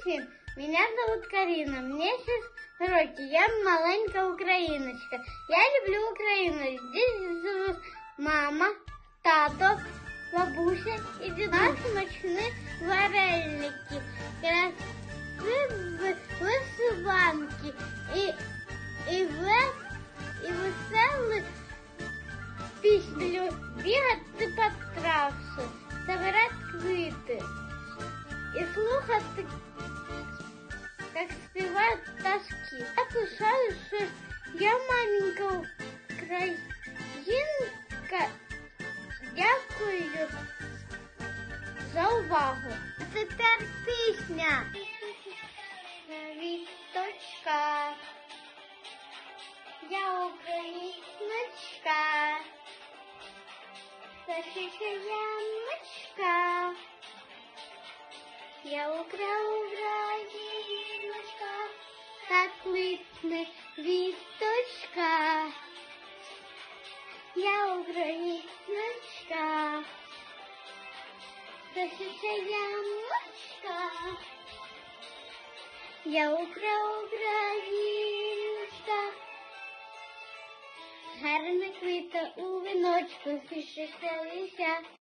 всем! Меня зовут Карина, мне 6 років, я маленька україночка. Я люблю Україну. Здесь живуть мама, тато, бабуся і дідусь смачні вареники, красиві вишиванки і, і, вес, і веселі пісню бігати по травці, забирати квіти і слухати, як співають пташки. Я пишаю, що я маленька українка. Дякую за увагу. Це тепер пісня. Віточка. Я україночка. Захищаємочка. Я укра Україночка, блисне вісточка, я україночка, дощиця ямочка, я українська, гарна квіта у віночку, зішилися.